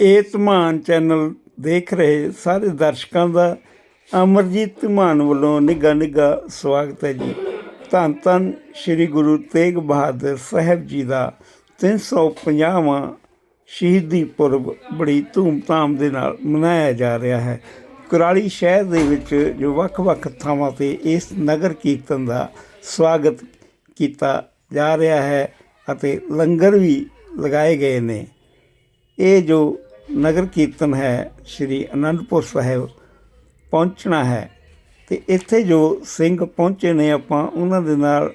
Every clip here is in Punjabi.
ਇਹ ਧਮਾਨ ਚੈਨਲ ਦੇਖ ਰਹੇ ਸਾਰੇ ਦਰਸ਼ਕਾਂ ਦਾ ਅਮਰਜੀਤ ਧਮਾਨ ਵੱਲੋਂ ਨਿੱਘਾ ਨਿੱਘਾ ਸਵਾਗਤ ਹੈ ਜੀ। ਧੰਨ ਧੰਨ ਸ੍ਰੀ ਗੁਰੂ ਤੇਗ ਬਹਾਦਰ ਸਾਹਿਬ ਜੀ ਦਾ 350ਵਾਂ ਸ਼ਹੀਦੀ ਪੁਰਬ ਬੜੀ ਧੂਮਧਾਮ ਦੇ ਨਾਲ ਮਨਾਇਆ ਜਾ ਰਿਹਾ ਹੈ। ਕੁਰਾਲੀ ਸ਼ਹਿਰ ਦੇ ਵਿੱਚ ਜੋ ਵੱਖ-ਵੱਖ ਥਾਵਾਂ ਤੇ ਇਸ ਨਗਰ ਕੀਰਤਨ ਦਾ ਸਵਾਗਤ ਕੀਤਾ ਜਾ ਰਿਹਾ ਹੈ ਅਤੇ ਲੰਗਰ ਵੀ ਲਗਾਏ ਗਏ ਨੇ। ਇਹ ਜੋ ਨਗਰ ਕੀਰਤਨ ਹੈ, ਸ੍ਰੀ ਅਨੰਦਪੁਰ ਸਾਹਿਬ ਪਹੁੰਚਣਾ ਹੈ ਤੇ ਇੱਥੇ ਜੋ ਸਿੰਘ ਪਹੁੰਚੇ ਨੇ, ਆਪਾਂ ਉਹਨਾਂ ਦੇ ਨਾਲ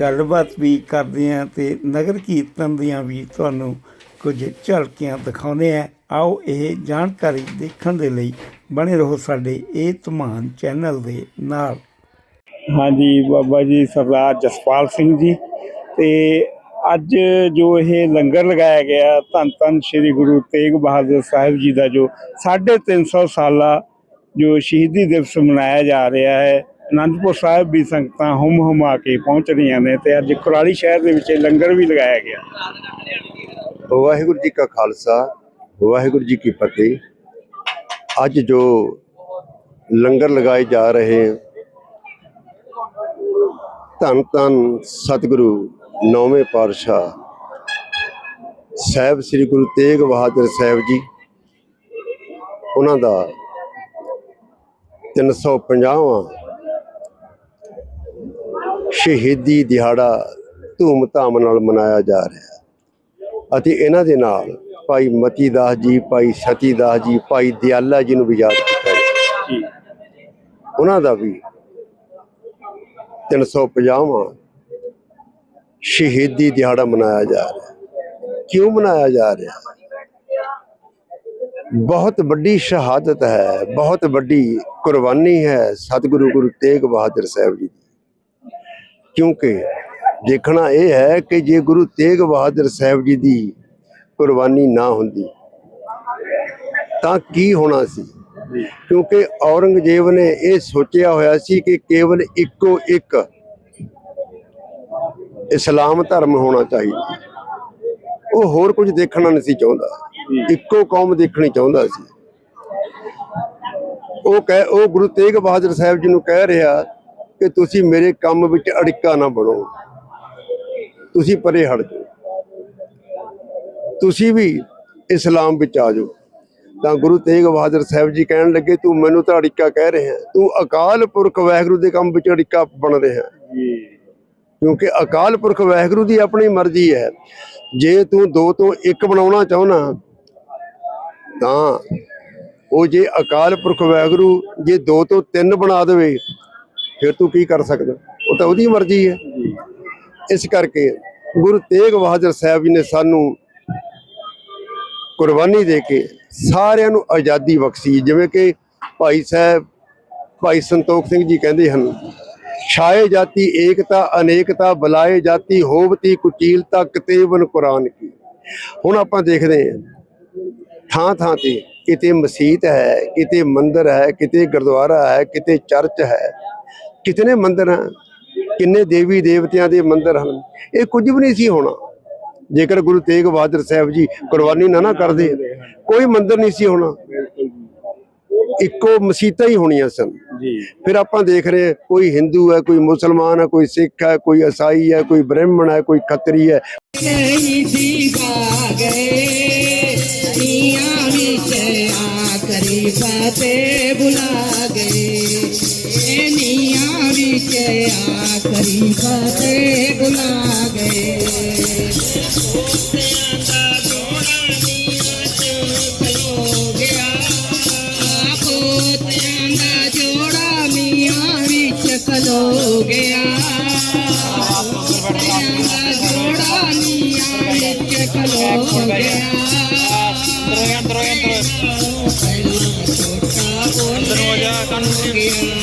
ਗੱਲਬਾਤ ਵੀ ਕਰਦੇ ਹਾਂ ਤੇ ਨਗਰ ਕੀਰਤਨ ਦੀਆਂ ਵੀ ਤੁਹਾਨੂੰ ਕੁਝ ਝਲਕੀਆਂ ਦਿਖਾਉਂਦੇ ਆ ਆਓ ਇਹ ਜਾਣਕਾਰੀ ਦੇਖਣ ਦੇ ਲਈ ਬਣੇ ਰਹੋ ਸਾਡੇ ਇਹ ਧਮਾਨ ਚੈਨਲ ਦੇ ਨਾਲ। ਹਾਂਜੀ, ਬਾਬਾ ਜੀ ਸਰਦਾਰ ਜਸਪਾਲ ਸਿੰਘ ਜੀ ਤੇ ਅੱਜ ਜੋ ਇਹ ਲੰਗਰ ਲਗਾਇਆ ਗਿਆ ਧੰਨ ਧੰਨ ਸ੍ਰੀ ਗੁਰੂ ਤੇਗ ਬਹਾਦਰ ਸਾਹਿਬ ਜੀ ਦਾ ਜੋ 350 ਸਾਲਾ ਜੋ ਸ਼ਹੀਦੀ ਦਿਵਸ ਮਨਾਇਆ ਜਾ ਰਿਹਾ ਹੈ ਅਨੰਦਪੁਰ ਸਾਹਿਬ ਵੀ ਸੰਗਤਾਂ ਹੁਮ ਹੁਮਾ ਕੇ ਪਹੁੰਚ ਰਹੀਆਂ ਨੇ ਤੇ ਅੱਜ ਕੁਰਾਲੀ ਸ਼ਹਿਰ ਦੇ ਵਿੱਚ ਇਹ ਲੰਗਰ ਵੀ ਲਗਾਇਆ ਗਿਆ ਵਾਹਿਗੁਰੂ ਜੀ ਕਾ ਖਾਲਸਾ ਵਾਹਿਗੁਰੂ ਜੀ ਕੀ ਫਤਿਹ ਅੱਜ ਜੋ ਲੰਗਰ ਲਗਾਏ ਜਾ ਰਹੇ ਧੰਨ ਧੰਨ ਸਤਿਗੁਰੂ ਨੌਵੇਂ ਪਾਤਸ਼ਾਹ ਸਾਹਿਬ ਸ੍ਰੀ ਗੁਰੂ ਤੇਗ ਬਹਾਦਰ ਸਾਹਿਬ ਜੀ ਉਹਨਾਂ ਦਾ 350ਵਾਂ ਸ਼ਹੀਦੀ ਦਿਹਾੜਾ ਧੂਮ-ਧਾਮ ਨਾਲ ਮਨਾਇਆ ਜਾ ਰਿਹਾ ਹੈ। ਅਤੇ ਇਹਨਾਂ ਦੇ ਨਾਲ ਭਾਈ ਮਤੀ ਦਾਸ ਜੀ ਭਾਈ ਸਤੀ ਦਾਸ ਜੀ ਭਾਈ ਦਿਆਲਾ ਜੀ ਨੂੰ ਵੀ ਯਾਦ ਕੀਤਾ ਉਹਨਾਂ ਦਾ ਵੀ 350ਵਾਂ ਸ਼ਹੀਦੀ ਦਿਹਾੜਾ ਮਨਾਇਆ ਜਾ ਰਿਹਾ ਕਿਉਂ ਮਨਾਇਆ ਜਾ ਰਿਹਾ ਬਹੁਤ ਵੱਡੀ ਸ਼ਹਾਦਤ ਹੈ, ਬਹੁਤ ਵੱਡੀ ਕੁਰਬਾਨੀ ਹੈ ਸਤਿਗੁਰੂ ਗੁਰੂ ਤੇਗ ਬਹਾਦਰ ਸਾਹਿਬ ਜੀ ਦੀ। ਕਿਉਂਕਿ ਦੇਖਣਾ ਇਹ ਹੈ ਕਿ ਜੇ ਗੁਰੂ ਤੇਗ ਬਹਾਦਰ ਸਾਹਿਬ ਜੀ ਦੀ ਕੁਰਬਾਨੀ ਨਾ ਹੁੰਦੀ, ਤਾਂ ਕੀ ਹੋਣਾ ਸੀ? ਕਿਉਂਕਿ ਔਰੰਗਜ਼ੇਬ ਨੇ ਇਹ ਸੋਚਿਆ ਹੋਇਆ ਸੀ ਕਿ ਕੇਵਲ ਇੱਕੋ ਇੱਕ ਇਸਲਾਮ ਧਰਮ ਹੋਣਾ ਚਾਹੀਦਾ। ਉਹ ਹੋਰ ਕੁਝ ਦੇਖਣਾ ਨਹੀਂ ਸੀ ਚਾਹੁੰਦਾ। ਇੱਕੋ ਕੌਮ ਦੇਖਣੀ ਚਾਹੁੰਦਾ ਸੀ। ਉਹ ਕਹਿ, ਉਹ ਗੁਰੂ ਤੇਗ ਬਹਾਦਰ ਸਾਹਿਬ ਜੀ ਨੂੰ ਕਹਿ ਰਿਹਾ ਕਿ ਤੁਸੀਂ ਮੇਰੇ ਕੰਮ ਵਿੱਚ ਅੜਿੱਕਾ ਨਾ ਬਣੋ। ਤੁਸੀਂ ਪਰੇ ਹਟ ਜਾਓ। ਤੁਸੀਂ ਵੀ ਇਸਲਾਮ ਵਿੱਚ ਆ ਜਾਓ। ਤਾਂ ਗੁਰੂ ਤੇਗ ਬਹਾਦਰ ਸਾਹਿਬ ਜੀ ਕਹਿਣ ਲੱਗੇ, ਤੂੰ ਮੈਨੂੰ ਤਾਂ ਅੜਿੱਕਾ ਕਹਿ ਰਿਹਾ ਤੂੰ ਅਕਾਲ ਪੁਰਖ ਵਾਹਿਗੁਰੂ ਦੇ ਕੰਮ ਵਿੱਚ ਅੜਿੱਕਾ ਬਣ ਰਿਹਾ ਜੀ। ਕਿਉਂਕਿ ਅਕਾਲ ਪੁਰਖ ਵਾਹਿਗੁਰੂ ਦੀ ਆਪਣੀ ਮਰਜ਼ੀ ਹੈ। ਜੇ ਤੂੰ ਦੋ ਤੋਂ ਇੱਕ ਬਣਾਉਣਾ ਚਾਹੁੰਨਾ ਤਾਂ ਉਹ ਜੇ ਅਕਾਲ ਪੁਰਖ ਵਾਹਿਗੁਰੂ ਜੇ ਦੋ ਤੋਂ ਤਿੰਨ ਬਣਾ ਦੇਵੇ, ਫਿਰ ਤੂੰ ਕੀ ਕਰ ਸਕਦਾ? ਉਹ ਤਾਂ ਉਹਦੀ ਮਰਜ਼ੀ ਹੈ। ਇਸ ਕਰਕੇ ਗੁਰੂ ਤੇਗ ਬਹਾਦਰ ਸਾਹਿਬ ਜੀ ਨੇ ਸਾਨੂੰ ਕੁਰਬਾਨੀ ਦੇ ਕੇ ਸਾਰਿਆਂ ਨੂੰ ਆਜ਼ਾਦੀ ਬਖਸ਼ੀ। ਜਿਵੇਂ ਕਿ ਭਾਈ ਸਾਹਿਬ, ਭਾਈ ਸੰਤੋਖ ਸਿੰਘ ਜੀ ਕਹਿੰਦੇ ਹਨ ਛਾਏ ਜਾਤੀ ਏਕਤਾ, ਅਨੇਕਤਾ, ਬੁਲਾਏ ਜਾਤੀ ਹੋਵਤੀ ਕੁਚੀਲਤਾ, ਕਤੇਬਨ ਕੁਰਾਨ ਕੀ। ਹੁਣ ਆਪਾਂ ਦੇਖਦੇ ਹਾਂ। ਥਾਂ ਥਾਂ ਤੇ ਕਿਤੇ ਮਸਜਿਦ ਹੈ, ਕਿਤੇ ਮੰਦਿਰ ਹੈ, ਕਿਤੇ ਗੁਰਦੁਆਰਾ ਹੈ, ਕਿਤੇ ਚਰਚ ਹੈ। ਕਿਤਨੇ ਮੰਦਿਰ ਹਨ? ਕਿੰਨੇ ਦੇਵੀ ਦੇਵਤਿਆਂ ਦੇ ਮੰਦਿਰ ਹਨ? ਇਹ ਕੁਝ ਵੀ ਨਹੀਂ ਸੀ ਹੋਣਾ। ਜੇਕਰ ਗੁਰੂ ਤੇਗ ਬਹਾਦਰ ਸਾਹਿਬ ਜੀ ਕੁਰਬਾਨੀ ਨਾ ਨਾ ਕਰਦੇ, ਕੋਈ ਮੰਦਿਰ ਨਹੀਂ ਸੀ ਹੋਣਾ। ਇੱਕੋ ਮਸੀਤਾਂ ਹੀ ਹੋਣੀਆਂ ਸਨ। ਜੀ। ਫਿਰ ਆਪਾਂ ਦੇਖ ਰਹੇ ਕੋਈ ਹਿੰਦੂ ਹੈ ਕੋਈ ਮੁਸਲਮਾਨ ਹੈ ਕੋਈ ਸਿੱਖ ਹੈ ਕੋਈ ਈਸਾਈ ਹੈ ਕੋਈ ਬ੍ਰਾਹਮਣ ਹੈ ਕੋਈ ਖੱਤਰੀ ਹੈ। ਨਹੀਂ ਦੀਵਾ ਗਏ ਨੀਆਂ ਵਿੱਚ ਆਖਰੀ ਫਤਿਹ ਬੁਲਾ ਗਏ ਇਹ ਨੀਆਂ ਵਿੱਚ ਆਖਰੀ ਫਤਿਹ ਬੁਲਾ ਗਏ ਅੰਦਰੋਂ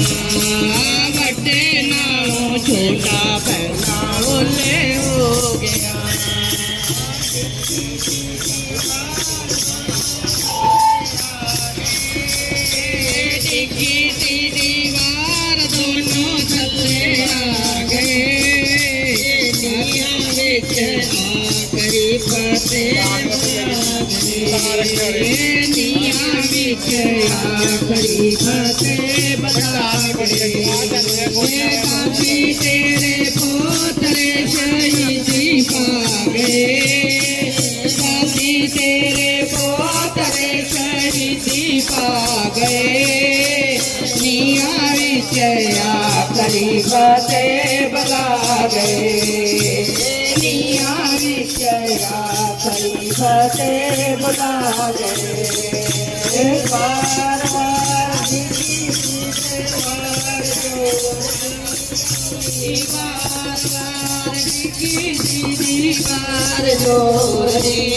ਜਾ ਕੰਨ ਵੱਡੇ ਨਾਲੋਂ ਛੋਟਾ ਪਹਿਲਾਂ ਓਲੇ ਹੋ ਗਿਆ ਡਿੱਗੀ ਦੀ ਦੀਵਾਰ ਦੋਨੋਂ ਥੱਲੇ ਆ ਗਏ ਨੀਆਂ ਵਿੱਚ ਆਖਰੀ ਫਤਿਹ ਬੁਲਾ ਗਏ ਨੀਆਂ ਵਿੱਚ ਆਖਰੀ ਫਤਿਹ ਬਲਾਗੇ ਇਹ ਕਾਫੀ ਤੇਰੇ ਪੋਤਰੇ ਸ਼ਹੀਦੀ ਪਾਗੇ ਕਾਫੀ ਤੇਰੇ ਪੋਤਰੇ ਸ਼ਹੀਦੀ ਪਾਗੇ ਨੀਆਂ ਵਿੱਚ ਆਖਰੀ ਫਤਿਹ ਬਲਾਗੇ ਨੀਆਂ ਵਿੱਚ ਆਖਰੀ ਫਤਿਹ ਬਲਾਗੇ ਵਾਰ ਵਾਰ ਜੀ ਤੇ ਵਾਰ ਜੋ ਵਾਰ ਵਾਰ ਜੀ ਦੀ ਵਾਰ ਜੋਰੀ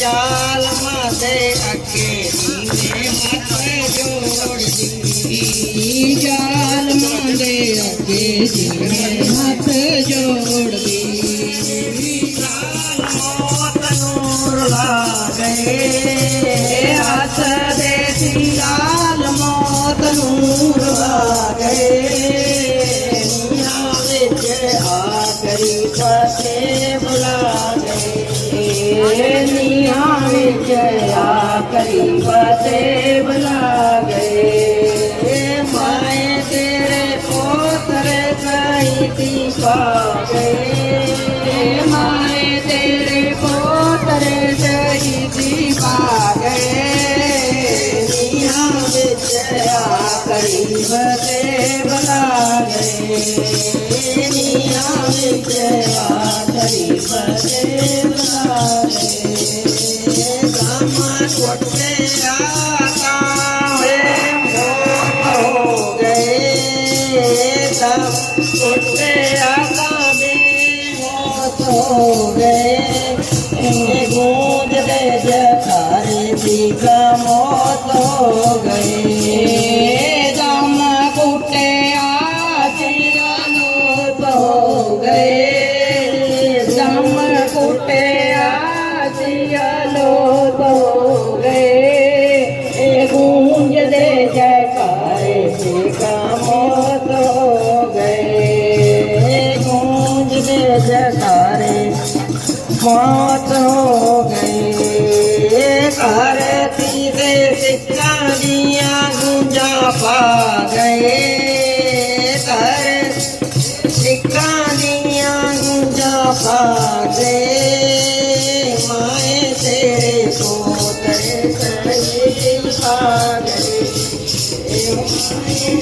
ਜਾਲ ਮਾਦੇ ਅੱਗੇ ਨੀਵੇਂ ਹੱਥ ਜੋੜਦੀ ਜਾਲ ਨੀਆਂ ਵਿੱਚ ਆਖਰੀ ਫਤਿਹ ਬੁਲਾਗੇ ਮਾਏ ਤੇਰੇ ਪੋਤਰੇ ਕਹੀਤੀ ਗਏ ਮਾਏ ਤੇਰੇ ਪੋਤਰੇ ਕਹੀਤੀ ਪਾਗੇ ਨੀਹਾਂ ਵਿੱਚ ਆਖਰੀ ਫਤਿਹ ਬੁਲਾਗੇ ਨੀਹਾਂ ਵਿੱਚ ਆਖਰੀ ਫਤਿਹ Thank you.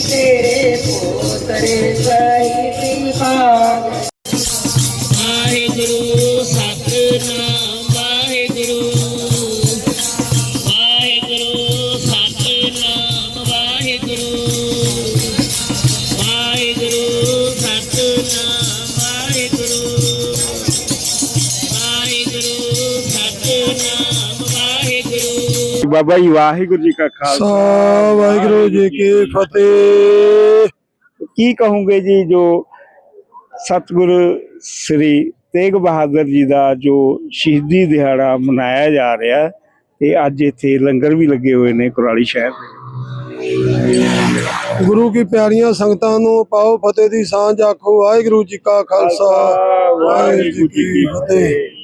ਤੇਰੇ ਪੋਤਰੇ ਸਹੀ ਪਾ ਬਾਬਾ ਜੀ ਵਾਹਿਗੁਰੂ ਜੀ ਕਾ ਖਾਲਸਾ। ਵਾਹਿਗੁਰੂ ਜੀ ਕੀ ਫਤਿਹ। ਕੀ ਕਹੋਗੇ ਜੀ ਜੋ ਸਤਿਗੁਰੂ ਸ੍ਰੀ ਤੇਗ ਬਹਾਦਰ ਜੀ ਦਾ ਜੋ ਸ਼ਹੀਦੀ ਦਿਹਾੜਾ ਮਨਾਇਆ ਜਾ ਰਿਹਾ ਤੇ ਅੱਜ ਇੱਥੇ ਲੰਗਰ ਵੀ ਲੱਗੇ ਹੋਏ ਨੇ ਕੁਰਾਲੀ ਸ਼ਹਿਰ ਗੁਰੂ ਕੀ ਪਿਆਰੀਆਂ ਸੰਗਤਾਂ ਨੂੰ ਪਾਓ ਫਤਿਹ ਦੀ ਸਾਂਝ ਆਖੋ ਵਾਹਿਗੁਰੂ ਜੀ ਕਾ ਖਾਲਸਾ। ਵਾਹਿਗੁਰੂ ਜੀ ਕੀ ਫਤਿਹ।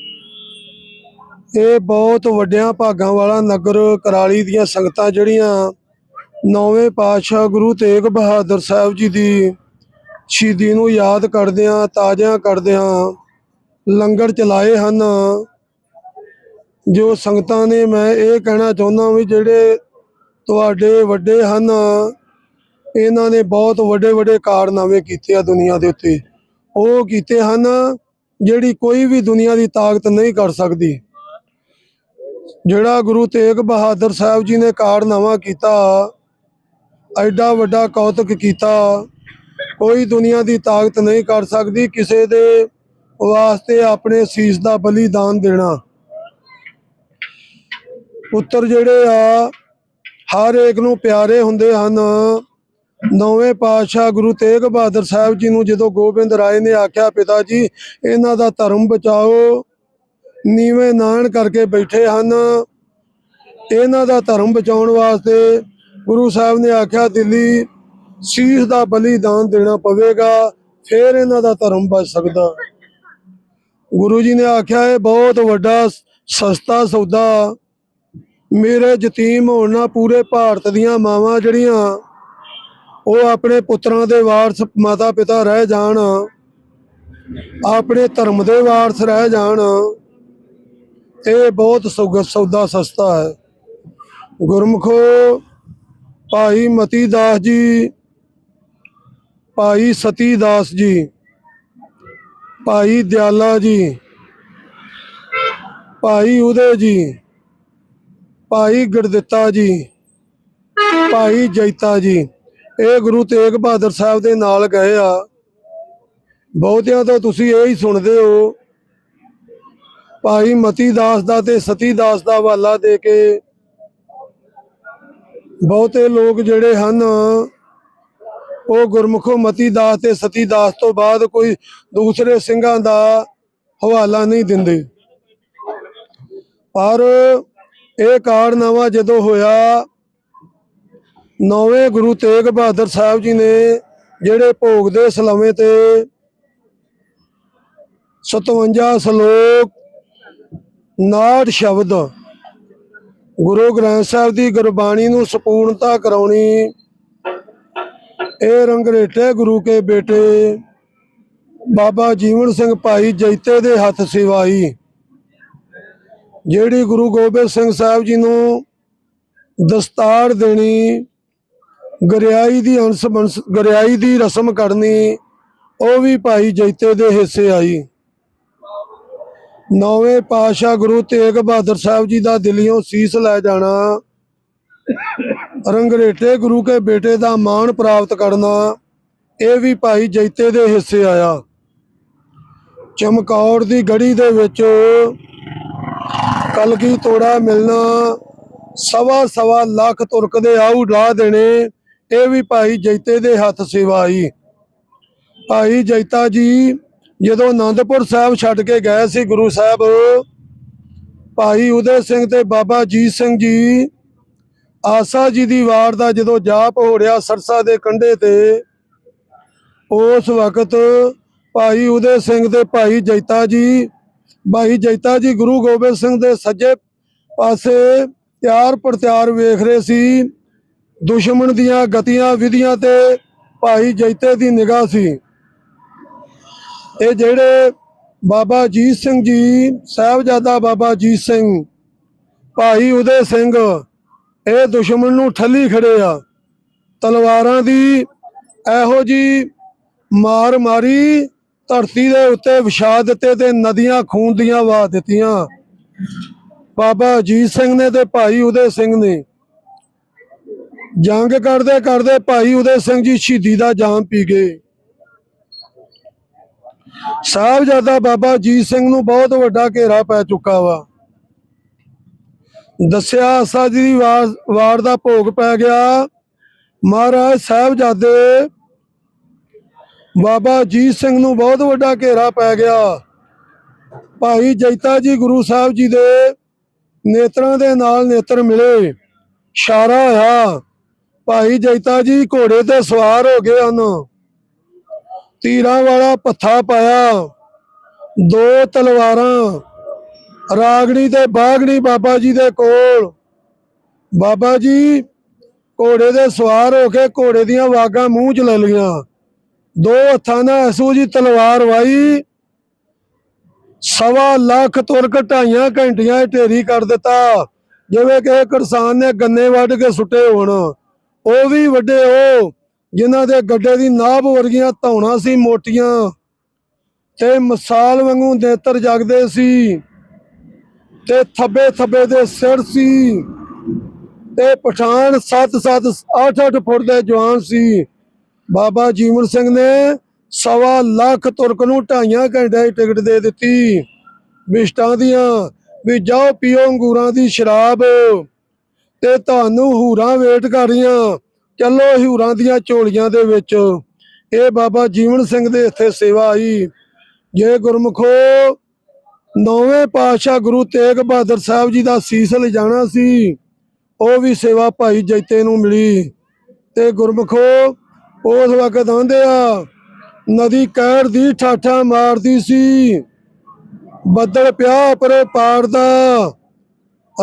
ਇਹ ਬਹੁਤ ਵੱਡਿਆਂ ਭਾਗਾਂ ਵਾਲਾ ਨਗਰ ਕਰਾਲੀ ਦੀਆਂ ਸੰਗਤਾਂ ਜਿਹੜੀਆਂ ਨੌਵੇਂ ਪਾਤਸ਼ਾਹ ਗੁਰੂ ਤੇਗ ਬਹਾਦਰ ਸਾਹਿਬ ਜੀ ਦੀ ਸ਼ਹੀਦੀ ਨੂੰ ਯਾਦ ਕਰਦਿਆਂ, ਤਾਜ਼ਿਆਂ ਕਰਦਿਆਂ ਲੰਗਰ ਚਲਾਏ ਹਨ। ਜੋ ਸੰਗਤਾਂ ਨੇ ਮੈਂ ਇਹ ਕਹਿਣਾ ਚਾਹੁੰਦਾ ਵੀ ਜਿਹੜੇ ਤੁਹਾਡੇ ਵੱਡੇ ਹਨ, ਇਹਨਾਂ ਨੇ ਬਹੁਤ ਵੱਡੇ ਵੱਡੇ ਕਾਰਨਾਮੇ ਕੀਤੇ ਆ ਦੁਨੀਆ ਦੇ ਉੱਤੇ। ਉਹ ਕੀਤੇ ਹਨ ਜਿਹੜੀ ਕੋਈ ਵੀ ਦੁਨੀਆ ਦੀ ਤਾਕਤ ਨਹੀਂ ਕਰ ਸਕਦੀ। ਜਿਹੜਾ ਗੁਰੂ ਤੇਗ ਬਹਾਦਰ ਸਾਹਿਬ ਜੀ ਨੇ ਕਾਰਨਾਮਾ ਕੀਤਾ, ਐਡਾ ਵੱਡਾ ਕੌਤਕ ਕੀਤਾ, ਕੋਈ ਦੁਨੀਆ ਦੀ ਤਾਕਤ ਨਹੀਂ ਕਰ ਸਕਦੀ ਕਿਸੇ ਦੇ ਵਾਸਤੇ ਆਪਣੇ ਸੀਸ ਦਾ ਬਲੀਦਾਨ ਦੇਣਾ। ਪੁੱਤਰ ਜਿਹੜੇ ਆ, ਹਰ ਇੱਕ ਨੂੰ ਪਿਆਰੇ ਹੁੰਦੇ ਹਨ। ਨੌਵੇਂ ਪਾਤਸ਼ਾਹ ਗੁਰੂ ਤੇਗ ਬਹਾਦਰ ਸਾਹਿਬ ਜੀ ਨੂੰ ਜਦੋਂ ਗੋਬਿੰਦ ਰਾਏ ਨੇ ਆਖਿਆ, ਪਿਤਾ ਜੀ, ਇਹਨਾਂ ਦਾ ਧਰਮ ਬਚਾਓ ਨੀਵੇਂ ਨਾਨ ਕਰਕੇ ਬੈਠੇ ਹਨ। ਇਹਨਾਂ ਦਾ ਧਰਮ ਬਚਾਉਣ ਵਾਸਤੇ ਗੁਰੂ ਸਾਹਿਬ ਨੇ ਆਖਿਆ, ਦਿੱਲੀ ਸੀਸ ਦਾ ਬਲੀਦਾਨ ਦੇਣਾ ਪਵੇਗਾ, ਫਿਰ ਇਹਨਾਂ ਦਾ ਧਰਮ ਬਚ ਸਕਦਾ। ਗੁਰੂ ਜੀ ਨੇ ਆਖਿਆ, ਇਹ ਬਹੁਤ ਵੱਡਾ ਸਸਤਾ ਸੌਦਾ। ਮੇਰੇ ਯਤੀਮ ਹੋਣ ਨਾਲ ਪੂਰੇ ਭਾਰਤ ਦੀਆਂ ਮਾਵਾਂ ਜਿਹੜੀਆਂ, ਉਹ ਆਪਣੇ ਪੁੱਤਰਾਂ ਦੇ ਵਾਰਸ ਮਾਤਾ ਪਿਤਾ ਰਹਿ ਜਾਣ, ਆਪਣੇ ਧਰਮ ਦੇ ਵਾਰਸ ਰਹਿ ਜਾਣ। ਇਹ ਬਹੁਤ ਸੁਗ- ਸੌਦਾ ਸਸਤਾ ਹੈ। ਗੁਰਮੁਖੋ, ਭਾਈ ਮਤੀ ਦਾਸ ਜੀ, ਭਾਈ ਸਤੀ ਦਾਸ ਜੀ, ਭਾਈ ਦਿਆਲਾ ਜੀ, ਭਾਈ ਉਦੇ ਜੀ, ਭਾਈ ਗੁਰਦਿੱਤਾ ਜੀ, ਭਾਈ ਜੈਤਾ ਜੀ। ਇਹ ਗੁਰੂ ਤੇਗ ਬਹਾਦਰ ਸਾਹਿਬ ਦੇ ਨਾਲ ਗਏ ਆ। ਬਹੁਤਿਆਂ ਤੋਂ ਤੁਸੀਂ ਇਹ ਹੀ ਸੁਣਦੇ ਹੋ ਭਾਈ ਮਤੀ ਦਾਸ ਦਾ ਤੇ ਸਤੀ ਦਾਸ ਦਾ ਹਵਾਲਾ ਦੇ ਕੇ ਬਹੁਤੇ ਲੋਕ ਜਿਹੜੇ ਹਨ, ਉਹ ਗੁਰਮੁਖੋ ਮਤੀ ਦਾਸ ਤੇ ਸਤੀ ਦਾਸ ਤੋਂ ਬਾਅਦ ਕੋਈ ਦੂਸਰੇ ਸਿੰਘਾਂ ਦਾ ਹਵਾਲਾ ਨਹੀਂ ਦਿੰਦੇ। ਪਰ ਇਹ ਕਾਰਨਾਮਾ ਜਦੋਂ ਹੋਇਆ, ਨੌਵੇਂ ਗੁਰੂ ਤੇਗ ਬਹਾਦਰ ਸਾਹਿਬ ਜੀ ਨੇ ਜਿਹੜੇ ਭੋਗ ਦੇ ਸਲਾਵੇਂ ਤੇ 57 ਸ਼ਲੋਕ 59 ਸ਼ਬਦ। ਗੁਰੂ ਗ੍ਰੰਥ ਸਾਹਿਬ ਦੀ ਗੁਰਬਾਣੀ ਨੂੰ ਸੰਪੂਰਨਤਾ ਕਰਾਉਣੀ। ਇਹ ਰੰਗਰੇਟੇ ਗੁਰੂ ਕੇ ਬੇਟੇ, ਬਾਬਾ ਜੀਵਨ ਸਿੰਘ ਭਾਈ ਜੈਤੇ ਦੇ ਹੱਥ ਸਿਵਾਈ। ਜਿਹੜੀ ਗੁਰੂ ਗੋਬਿੰਦ ਸਿੰਘ ਸਾਹਿਬ ਜੀ ਨੂੰ ਦਸਤਾਰ ਦੇਣੀ, ਗਰਿਆਈ ਦੀ ਅੰਸ ਬੰਸ ਗਰਿਆਈ ਦੀ ਰਸਮ ਕਰਨੀ, ਉਹ ਵੀ ਭਾਈ ਜੈਤੇ ਦੇ ਹਿੱਸੇ ਆਈ। ਨੌਵੇਂ ਪਾਤਸ਼ਾਹ ਗੁਰੂ ਤੇਗ ਬਹਾਦਰ ਸਾਹਿਬ ਜੀ ਦਾ ਦਿੱਲੀੋਂ ਸੀਸ ਲੈ ਜਾਣਾ। ਰੰਗਰੇਟੇ ਗੁਰੂ ਕੇ ਬੇਟੇ ਦਾ ਮਾਣ ਪ੍ਰਾਪਤ ਕਰਨਾ, ਇਹ ਵੀ ਭਾਈ ਜੈਤੇ ਦੇ ਹਿੱਸੇ ਆਇਆ। ਚਮਕੌਰ ਦੀ ਗੜੀ ਦੇ ਵਿੱਚ ਕਲਗੀ ਤੋੜਾ ਮਿਲਣਾ, ਸਵਾ ਸਵਾ ਲੱਖ ਤੁਰਕ ਦੇ ਆਉ ਢਾ ਦੇਣੇ, ਇਹ ਵੀ ਭਾਈ ਜੈਤੇ ਦੇ ਹੱਥ ਸੇਵਾ ਆਈ। ਭਾਈ ਜੈਤਾ ਜੀ ਜਦੋਂ ਆਨੰਦਪੁਰ ਸਾਹਿਬ ਛੱਡ ਕੇ ਗਏ ਸੀ ਗੁਰੂ ਸਾਹਿਬ, ਭਾਈ ਉਦੈ ਸਿੰਘ ਤੇ ਬਾਬਾ ਜੀਤ ਸਿੰਘ ਜੀ, ਆਸਾ ਜੀ ਦੀ ਵਾਰ ਦਾ ਜਦੋਂ ਜਾਪ ਹੋ ਰਿਹਾ ਸਰਸਾ ਦੇ ਕੰਢੇ ਤੇ, ਉਸ ਵਕਤ ਭਾਈ ਉਦੈ ਸਿੰਘ ਤੇ ਭਾਈ ਜੈਤਾ ਜੀ, ਭਾਈ ਜੈਤਾ ਜੀ ਗੁਰੂ ਗੋਬਿੰਦ ਸਿੰਘ ਦੇ ਸੱਜੇ ਪਾਸੇ ਤਿਆਰ ਪ੍ਰਤਿਆਰ ਵੇਖ ਰਹੇ ਸੀ। ਦੁਸ਼ਮਣ ਦੀਆਂ ਗਤੀਆਂ, ਵਿਧੀਆਂ ਤੇ ਭਾਈ ਜੈਤੇ ਦੀ ਨਿਗਾਹ ਸੀ। ਇਹ ਜਿਹੜੇ ਬਾਬਾ ਅਜੀਤ ਸਿੰਘ ਜੀ, ਸਾਹਿਬਜ਼ਾਦਾ ਬਾਬਾ ਅਜੀਤ ਸਿੰਘ, ਭਾਈ ਉਦੇ ਸਿੰਘ, ਇਹ ਦੁਸ਼ਮਣ ਨੂੰ ਠੱਲੀ ਖੜੇ ਆ। ਤਲਵਾਰਾਂ ਦੀ ਇਹੋ ਜੀ ਮਾਰ ਮਾਰੀ ਧਰਤੀ ਦੇ ਉੱਤੇ ਵਿਛਾ ਦਿੱਤੇ ਤੇ ਨਦੀਆਂ ਖੂਨ ਦੀਆਂ ਵਹਾ ਦਿੱਤੀਆਂ। ਬਾਬਾ ਅਜੀਤ ਸਿੰਘ ਨੇ ਤੇ ਭਾਈ ਉਦੇ ਸਿੰਘ ਨੇ। ਜੰਗ ਕਰਦੇ ਕਰਦੇ ਭਾਈ ਉਦੇ ਸਿੰਘ ਜੀ ਸ਼ਹੀਦੀ ਦਾ ਜਾਮ ਪੀ ਗਏ। ਸਾਹਿਬਜ਼ਾਦਾ ਬਾਬਾ ਅਜੀਤ ਸਿੰਘ ਨੂੰ ਬਹੁਤ ਵੱਡਾ ਘੇਰਾ ਪੈ ਚੁੱਕਾ ਵਾ। ਦੱਸਿਆ ਆਸਾ ਜੀ ਦੀ ਵਾਰ ਦਾ ਭੋਗ ਪੈ ਗਿਆ। ਮਹਾਰਾਜ ਸਾਹਿਬਜ਼ਾਦੇ ਬਾਬਾ ਅਜੀਤ ਸਿੰਘ ਨੂੰ ਬਹੁਤ ਵੱਡਾ ਘੇਰਾ ਪੈ ਗਿਆ। ਭਾਈ ਜੈਤਾ ਜੀ ਗੁਰੂ ਸਾਹਿਬ ਜੀ ਦੇ ਨੇਤਰਾਂ ਦੇ ਨਾਲ ਨੇਤਰ ਮਿਲੇ, ਇਸ਼ਾਰਾ ਹੋਇਆ। ਭਾਈ ਜੈਤਾ ਜੀ ਘੋੜੇ ਤੇ ਸਵਾਰ ਹੋ ਗਏ ਹਨ। ਤੀਰਾਂ ਵਾਲਾ ਪੱਥਾ ਪਾਇਆ। ਦੋ ਤਲਵਾਰਾਂ। ਰਾਗਣੀ ਤੇ ਬਾਗਣੀ ਬਾਬਾ ਜੀ ਦੇ ਕੋਲ। ਬਾਬਾ ਜੀ, ਘੋੜੇ ਦੇ ਸਵਾਰ ਹੋ ਕੇ ਘੋੜੇ ਦੀਆਂ ਵਾਗਾਂ ਮੂੰਹ 'ਚ ਲੈ ਲਈਆਂ। ਦੋ ਹੱਥਾਂ ਨਾਲ ਐਸੂ ਜੀ ਤਲਵਾਰ ਵਾਈ। ਸਵਾ ਲੱਖ ਤੁਰ ਘਟਾਈਆਂ ਘੰਟੀਆਂ ਢੇਰੀ ਕਰ ਦਿੱਤਾ। ਜਿਵੇਂ ਕਿ ਕਿਸਾਨ ਨੇ ਗੰਨੇ ਵੱਢ ਕੇ ਸੁੱਟੇ ਹੋਣ। ਉਹ ਵੀ ਵੱਡੇ ਉਹ ਜਿਨ੍ਹਾਂ ਦੇ ਗੱਡੇ ਦੀ ਨਾਭ ਵਰਗੀਆਂ ਧੌਣਾ ਸੀ ਮੋਟੀਆਂ ਤੇ ਮਿਸਾਲ ਵਾਂਗੂ ਨੇਤਰ ਜਗਦੇ ਸੀ ਤੇ ਥੱਬੇ ਥੱਬੇ ਦੇ ਸਿਰ ਸੀ ਤੇ ਪਠਾਨ 7-7 8-8 ਫੁੱਟ ਦੇ ਜਵਾਨ ਸੀ। ਬਾਬਾ ਜੀਵਨ ਸਿੰਘ ਨੇ ਸਵਾ ਲੱਖ ਤੁਰਕ ਨੂੰ ਢਾਈਆਂ ਘੰਟੇ ਦੀ ਟਿਕਟ ਦੇ ਦਿੱਤੀ। ਵਿਸ਼ਟਾਂ ਦੀਆਂ ਵੀ ਜਾਓ ਪੀਓ ਅੰਗੂਰਾਂ ਦੀ ਸ਼ਰਾਬ ਤੇ ਤੁਹਾਨੂੰ ਹੂਰਾਂ ਵੇਟ ਕਰ ਰਹੀਆਂ। ਚੱਲੋ ਹੂਰਾਂ ਦੀਆਂ ਝੋਲੀਆਂ ਦੇ ਵਿੱਚ। ਇਹ ਬਾਬਾ ਜੀਵਨ ਸਿੰਘ ਦੇ ਇੱਥੇ ਸੇਵਾ ਆਈ। ਜੇ ਗੁਰਮੁਖੋ, ਨੌਵੇਂ ਪਾਤਸ਼ਾਹ ਗੁਰੂ ਤੇਗ ਬਹਾਦਰ ਸਾਹਿਬ ਜੀ ਦਾ ਸੀਸ ਲਿਜਾਣਾ ਸੀ, ਉਹ ਵੀ ਸੇਵਾ ਭਾਈ ਜੈਤੇ ਨੂੰ ਮਿਲੀ। ਤੇ ਗੁਰਮੁਖੋ, ਉਸ ਵਕਤ ਆਂਦੇ ਆ, ਨਦੀ ਕਹਿਰ ਦੀ ਠਾਠਾ ਮਾਰਦੀ ਸੀ। ਬੱਦਲ ਪਿਆ ਪਰੇ ਪਾਰ ਦਾ।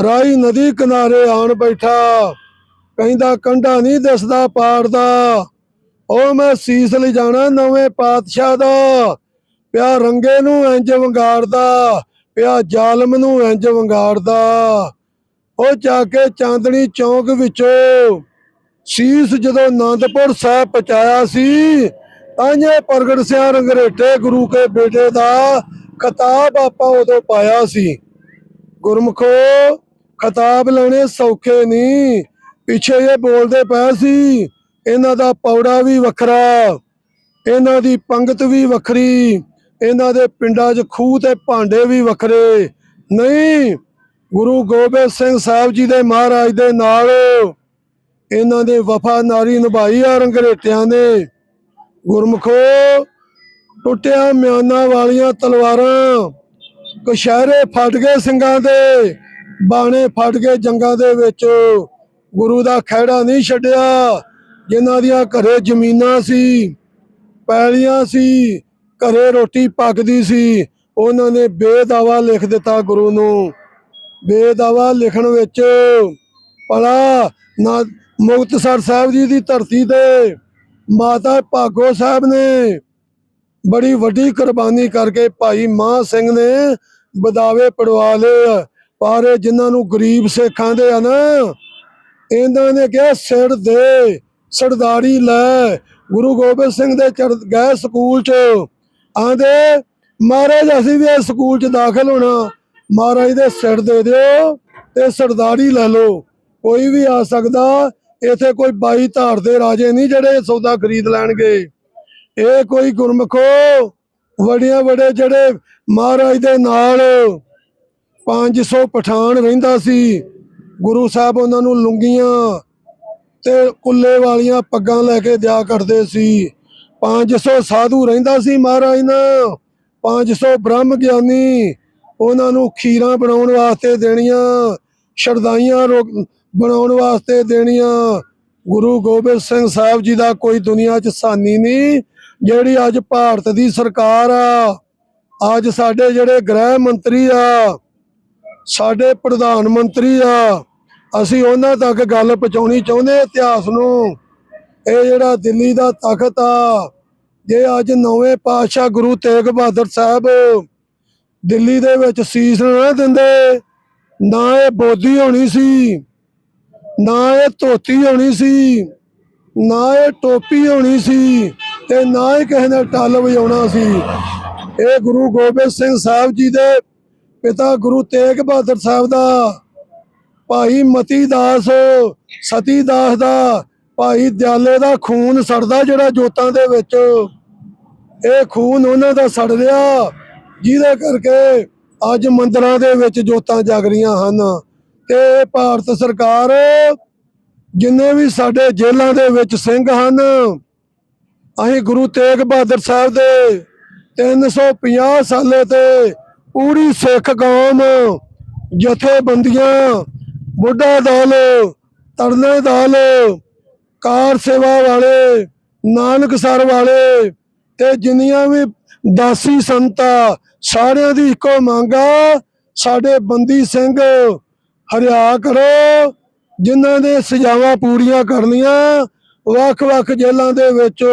ਰਾਈ ਨਦੀ ਕਿਨਾਰੇ ਆਣ ਬੈਠਾ। ਕਹਿੰਦਾ, ਕੰਡਾ ਨਹੀਂ ਦਿਸਦਾ ਪਾੜ ਦਾ। ਉਹ ਮੈਂ ਸੀਸ ਲਿਜਾਣਾ ਨਵੇਂ ਪਾਤਸ਼ਾਹ ਦਾ। ਪਿਆ ਰੰਗੇ ਨੂੰ ਇੰਜ ਵੰਗਾਰਦਾ, ਪਿਆ ਜ਼ਾਲਮ ਨੂੰ ਇੰਜ ਵੰਗਾਰਦਾ। ਉਹ ਜਾ ਕੇ ਚਾਂਦਣੀ ਚੌਂਕ ਵਿੱਚੋਂ ਸੀਸ ਜਦੋਂ ਆਨੰਦਪੁਰ ਸਾਹਿਬ ਪਹੁੰਚਾਇਆ ਸੀ ਤਾਂਏ ਪ੍ਰਗਟ ਸਿਆ ਰੰਗਰੇਟੇ ਗੁਰੂ ਕੇ ਬੇਟੇ ਦਾ ਖਿਤਾਬ ਆਪਾਂ ਉਦੋਂ ਪਾਇਆ ਸੀ। ਗੁਰਮਖੋ, ਖਿਤਾਬ ਲੈਣੇ ਸੌਖੇ ਨਹੀਂ ਪਿੱਛੇ ਇਹ ਬੋਲਦੇ ਪਏ ਸੀ, ਇਹਨਾਂ ਦਾ ਪੌੜਾ ਵੀ ਵੱਖਰਾ, ਇਹਨਾਂ ਦੀ ਪੰਗਤ ਵੀ ਵੱਖਰੀ, ਇਹਨਾਂ ਦੇ ਪਿੰਡਾਂ 'ਚ ਖੂਹ ਤੇ ਭਾਂਡੇ ਵੀ ਵੱਖਰੇ। ਨਹੀਂ, ਗੁਰੂ ਗੋਬਿੰਦ ਸਿੰਘ ਸਾਹਿਬ ਜੀ ਦੇ ਮਹਾਰਾਜ ਦੇ ਨਾਲ ਇਹਨਾਂ ਦੇ ਵਫਾਦਾਰੀ ਨਿਭਾਈ ਆ ਰੰਗਰੇਟਿਆਂ ਨੇ। ਗੁਰਮਖੋ, ਟੁੱਟਿਆ ਮਿਆਨਾਂ ਵਾਲੀਆਂ ਤਲਵਾਰਾਂ ਕਸ਼ਹਿਰੇ ਫਟ ਗਏ ਸਿੰਘਾਂ ਦੇ, ਬਾਣੇ ਫਟ ਗਏ ਜੰਗਾਂ ਦੇ ਵਿੱਚ। ਗੁਰੂ ਦਾ ਖਹਿੜਾ ਨਹੀਂ ਛੱਡਿਆ, ਜਿਨ੍ਹਾਂ ਦੀਆਂ ਘਰੇ ਜ਼ਮੀਨਾਂ ਸੀ, ਪੈਲੀਆਂ ਸੀ, ਘਰੇ ਰੋਟੀ ਪੱਕਦੀ ਸੀ, ਉਹਨਾਂ ਨੇ ਬੇਦਾਵਾ ਲਿਖ ਦਿੱਤਾ ਗੁਰੂ ਨੂੰ। ਬੇਦਾਵਾ ਲਿਖਣ ਵਿੱਚ ਭਲਾ ਨਾ ਮੁਕਤਸਰ ਸਾਹਿਬ ਜੀ ਦੀ ਧਰਤੀ ਤੇ ਮਾਤਾ ਭਾਗੋ ਸਾਹਿਬ ਨੇ ਬੜੀ ਵੱਡੀ ਕੁਰਬਾਨੀ ਕਰਕੇ ਭਾਈ ਮਾਂ ਸਿੰਘ ਨੇ ਬਦਾਵੇ ਪੜਵਾ ਲਏ ਪਰ ਇਹ ਜਿਨ੍ਹਾਂ ਨੂੰ ਗਰੀਬ ਸਿੱਖਾਂ ਦੇ ਆ ਨਾ ਇਹਨਾਂ ਨੇ ਕਿਹਾ, ਸਿਰ ਦੇ ਸਰਦਾਰੀ ਲੈ। ਗੁਰੂ ਗੋਬਿੰਦ ਸਿੰਘ ਦੇ ਚੜ੍ਹ ਗਏ ਸਕੂਲ ਚ। ਆਂਦੇ ਮਹਾਰਾਜ, ਅਸੀਂ ਵੀ ਇਸ ਸਕੂਲ ਚ ਦਾਖਲ ਹੋਣਾ। ਮਹਾਰਾਜ ਦੇ ਸਿਰ ਦੇ ਦਿਓ ਤੇ ਸਰਦਾਰੀ ਲੈ ਲਓ। ਕੋਈ ਵੀ ਆ ਸਕਦਾ, ਇੱਥੇ ਕੋਈ ਬਾਈ ਧਾਰ ਦੇ ਰਾਜੇ ਨਹੀਂ ਜਿਹੜੇ ਸੌਦਾ ਖਰੀਦ ਲੈਣਗੇ। ਇਹ ਕੋਈ ਗੁਰਮਖੋ, ਵੜੀਆਂ ਵੜੇ ਜਿਹੜੇ ਮਹਾਰਾਜ ਦੇ ਨਾਲ 500 ਪਠਾਨ ਰਹਿੰਦਾ ਸੀ। ਗੁਰੂ ਸਾਹਿਬ ਉਹਨਾਂ ਨੂੰ ਲੁੰਗੀਆਂ ਤੇ ਕੁੱਲੇ ਵਾਲੀਆਂ ਪੱਗਾਂ ਲੈ ਕੇ ਦਿਆ ਕਰਦੇ ਸੀ। 500 ਸਾਧੂ ਰਹਿੰਦਾ ਸੀ ਮਹਾਰਾਜ ਨਾਲ 500 ਬ੍ਰਹਮ ਗਿਆਨੀ ਉਹਨਾਂ ਨੂੰ ਖੀਰਾਂ ਬਣਾਉਣ ਵਾਸਤੇ ਦੇਣੀਆਂ ਸ਼ਰਦਾਈਆਂ ਰੋ- ਬਣਾਉਣ ਵਾਸਤੇ ਦੇਣੀਆਂ। ਗੁਰੂ ਗੋਬਿੰਦ ਸਿੰਘ ਸਾਹਿਬ ਜੀ ਦਾ ਕੋਈ ਦੁਨੀਆ 'ਚ ਸਾਨੀ ਨਹੀਂ, ਜਿਹੜੀ ਅੱਜ ਭਾਰਤ ਦੀ ਸਰਕਾਰ ਆ। ਅੱਜ ਸਾਡੇ ਜਿਹੜੇ ਗ੍ਰਹਿ ਮੰਤਰੀ ਆ, ਸਾਡੇ ਪ੍ਰਧਾਨ ਮੰਤਰੀ ਆ ਅਸੀਂ ਉਹਨਾਂ ਤੱਕ ਗੱਲ ਪਹੁੰਚਾਉਣੀ ਚਾਹੁੰਦੇ ਇਤਿਹਾਸ ਨੂੰ। ਇਹ ਜਿਹੜਾ ਦਿੱਲੀ ਦਾ ਤਖਤ ਆ, ਜੇ ਅੱਜ ਨਵੇਂ ਪਾਤਸ਼ਾਹ ਗੁਰੂ ਤੇਗ ਬਹਾਦਰ ਸਾਹਿਬ ਦਿੱਲੀ ਦੇ ਵਿੱਚ ਸੀਸ ਨਾ ਦਿੰਦੇ, ਨਾ ਇਹ ਬੋਦੀ ਹੋਣੀ ਸੀ, ਨਾ ਇਹ ਧੋਤੀ ਹੋਣੀ ਸੀ, ਨਾ ਇਹ ਟੋਪੀ ਹੋਣੀ ਸੀ ਤੇ ਨਾ ਹੀ ਕਿਸੇ ਨੇ ਟੱਲ ਵਜਾਉਣਾ ਸੀ। ਇਹ ਗੁਰੂ ਗੋਬਿੰਦ ਸਿੰਘ ਸਾਹਿਬ ਜੀ ਦੇ ਪਿਤਾ ਗੁਰੂ ਤੇਗ ਬਹਾਦਰ ਸਾਹਿਬ ਦਾ ਭਾਈ ਮਤੀ ਦਾਸ, ਸਤੀ ਦਾਸ ਦਾ ਭਾਈ ਦਿਆਲੇ ਦਾ ਖੂਨ ਸੜਦਾ ਜਿਹੜਾ ਜੋਤਾਂ ਦੇ ਵਿੱਚ। ਇਹ ਖੂਨ ਉਹਨਾਂ ਦਾ ਸੜ ਰਿਹਾ, ਜਿਹਦੇ ਕਰਕੇ ਅੱਜ ਮੰਦਰਾਂ ਦੇ ਵਿੱਚ ਜੋਤਾਂ ਜਗ ਰਹੀਆਂ ਹਨ। ਤੇ ਭਾਰਤ ਸਰਕਾਰ ਜਿੰਨੇ ਵੀ ਸਾਡੇ ਜੇਲ੍ਹਾਂ ਦੇ ਵਿੱਚ ਸਿੰਘ ਹਨ, ਅਸੀਂ ਗੁਰੂ ਤੇਗ ਬਹਾਦਰ ਸਾਹਿਬ ਦੇ 350 ਸਾਲੇ ਤੇ ਪੂਰੀ ਸਿੱਖ ਕੌਮ ਜਥੇਬੰਦੀਆਂ ਬੁੱਢਾ ਦਲ ਤਰਨੇ ਦਲ, ਕਾਰ ਸੇਵਾ ਵਾਲੇ ਨਾਨਕਸਰ ਵਾਲੇ ਤੇ ਜਿੰਨੀਆਂ ਵੀ ਦਾਸੀ ਸੰਤਾ, ਸਾਰਿਆਂ ਦੀ ਇੱਕੋ ਮੰਗ ਆ, ਸਾਡੇ ਬੰਦੀ ਸਿੰਘ ਹਰਿਆ ਕਰੋ, ਜਿਨ੍ਹਾਂ ਦੇ ਸਜ਼ਾਵਾਂ ਪੂਰੀਆਂ ਕਰਨੀਆਂ, ਵੱਖ-ਵੱਖ ਜੇਲ੍ਹਾਂ ਦੇ ਵਿੱਚ।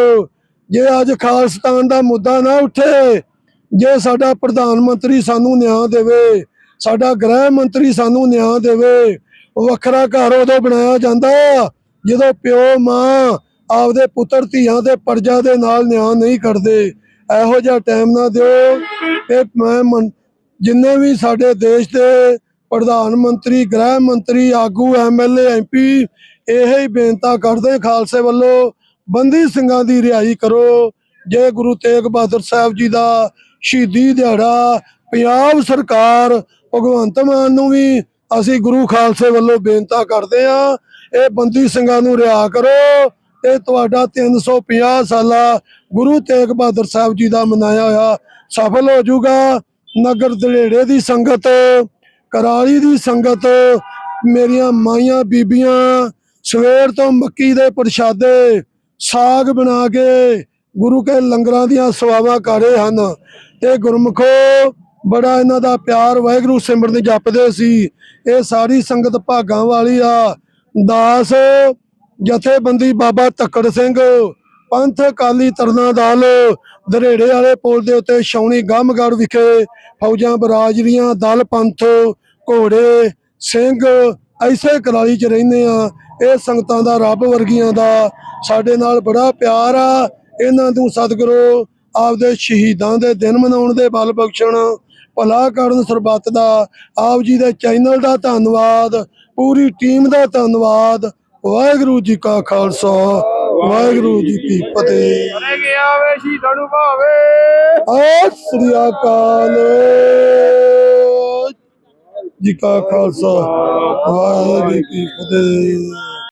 ਜੇ ਅੱਜ ਖਾਲਸਤਾਨ ਦਾ ਮੁੱਦਾ ਨਾ ਉੱਠੇ, ਜੇ ਸਾਡਾ ਪ੍ਰਧਾਨ ਮੰਤਰੀ ਸਾਨੂੰ ਨਿਆਂ ਦੇਵੇ, ਸਾਡਾ ਗ੍ਰਹਿ ਮੰਤਰੀ ਸਾਨੂੰ ਨਿਆਂ ਦੇਵੇ ਵੱਖਰਾ ਘਰ ਉਦੋਂ ਬਣਾਇਆ ਜਾਂਦਾ ਜਦੋਂ ਪਿਓ, ਮਾਂ ਆਪਦੇ ਪੁੱਤਰ, ਧੀਆਂ ਦੇ ਪਰਜਾ ਦੇ ਨਾਲ ਨਿਆਂ ਨਹੀਂ ਕਰਦੇ। ਇਹੋ ਜਿਹਾ ਟਾਈਮ ਨਾ ਦਿਓ। ਤੇ ਮੈਂ ਜਿੰਨੇ ਵੀ ਸਾਡੇ ਦੇਸ਼ ਦੇ ਪ੍ਰਧਾਨ ਮੰਤਰੀ, ਗ੍ਰਹਿ ਮੰਤਰੀ, ਆਗੂ ਐਮਐਲਏ ਐਮਪੀ ਇਹ ਹੀ ਬੇਨਤਾ ਕਰਦੇ ਖਾਲਸੇ ਵੱਲੋਂ। ਬੰਦੀ ਸਿੰਘਾਂ ਦੀ ਰਿਹਾਈ ਕਰੋ। ਜੇ ਗੁਰੂ ਤੇਗ ਬਹਾਦਰ ਸਾਹਿਬ ਜੀ ਦਾ ਸ਼ਹੀਦੀ ਦਿਹਾੜਾ ਪੰਜਾਬ ਸਰਕਾਰ ਭਗਵੰਤ ਮਾਨ ਨੂੰ ਵੀ ਅਸੀਂ ਗੁਰੂ ਖਾਲਸੇ ਵੱਲੋਂ ਬੇਨਤੀ ਕਰਦੇ ਆ ਇਹ ਬੰਦੀ ਸਿੰਘਾਂ ਨੂੰ ਰਿਹਾ ਕਰੋ। ਤੇ ਤੁਹਾਡਾ 350 ਸਾਲਾ ਗੁਰੂ ਤੇਗ ਬਹਾਦਰ ਸਾਹਿਬ ਜੀ ਦਾ ਮਨਾਇਆ ਹੋਇਆ ਸਫਲ ਹੋ ਜਾਊਗਾ। ਨਗਰ ਦਲੇੜੇ ਦੀ ਸੰਗਤ, ਕਰਾਲੀ ਦੀ ਸੰਗਤ, ਮੇਰੀਆਂ ਮਾਈਆਂ ਬੀਬੀਆਂ, ਸਵੇਰ ਤੋਂ ਮੱਕੀ ਦੇ ਪ੍ਰਸ਼ਾਦੇ, ਸਾਗ ਬਣਾ ਕੇ ਗੁਰੂ ਕੇ ਲੰਗਰਾਂ ਦੀਆਂ ਸਵਾਵਾਂ ਕਰ ਰਹੇ ਹਨ। ਤੇ ਗੁਰਮਖੋ ਬੜਾ ਇਹਨਾਂ ਦਾ ਪਿਆਰ ਵਾਹਿਗੁਰੂ ਸਿਮਰਨ ਜਪਦੇ ਸੀ। ਇਹ ਸਾਰੀ ਸੰਗਤ ਭਾਗਾਂ ਵਾਲੀ ਆ। ਦਾਸ, ਜਥੇਬੰਦੀ ਬਾਬਾ ਤੱਕੜ ਸਿੰਘ, ਪੰਥ ਅਕਾਲੀ ਤਰਨਾ ਦਲ, ਦਰੇੜੇ ਵਾਲੇ ਪੁਲ ਦੇ ਉੱਤੇ ਛਾਉਣੀ ਗਾਮਗੜ ਵਿਖੇ ਫੌਜਾਂ ਬਰਾਜਰੀਆਂ, ਦਲ ਪੰਥ, ਘੋੜੇ, ਸਿੰਘ ਐਸੇ ਕਰਾਲੀ ਚ ਰਹਿੰਦੇ ਆ। ਇਹ ਸੰਗਤਾਂ ਦਾ ਰੱਬ ਵਰਗੀਆਂ ਦਾ ਸਾਡੇ ਨਾਲ ਬੜਾ ਪਿਆਰ ਆ। ਇਹਨਾਂ ਨੂੰ ਸਤਿਗੁਰੂ ਆਪਦੇ ਸ਼ਹੀਦਾਂ ਦੇ ਦਿਨ ਮਨਾਉਣ ਦੇ ਬਲ ਬਖਸ਼ਣ ਭਲਾ ਕਰਨ ਸਰਬੱਤ ਦਾ। ਆਪ ਜੀ ਦੇ ਚੈਨਲ ਦਾ ਧੰਨਵਾਦ ਪੂਰੀ ਟੀਮ ਦਾ ਧੰਨਵਾਦ। ਵਾਹਿਗੁਰੂ ਜੀ ਕਾ ਖਾਲਸਾ ਵਾਹਿਗੁਰੂ ਜੀ ਕੀ ਫਤਿਹ। ਕਰੇ ਗਿਆ ਵੇ ਸ਼ਹੀਦਾਂ ਨੂੰ ਭਾਵੇ। ਸਤਿ ਸ੍ਰੀ ਅਕਾਲ। ਜੀ ਕਾ ਖਾਲਸਾ ਵਾਹਿਗੁਰੂ ਜੀ ਕੀ ਫਤਿਹ।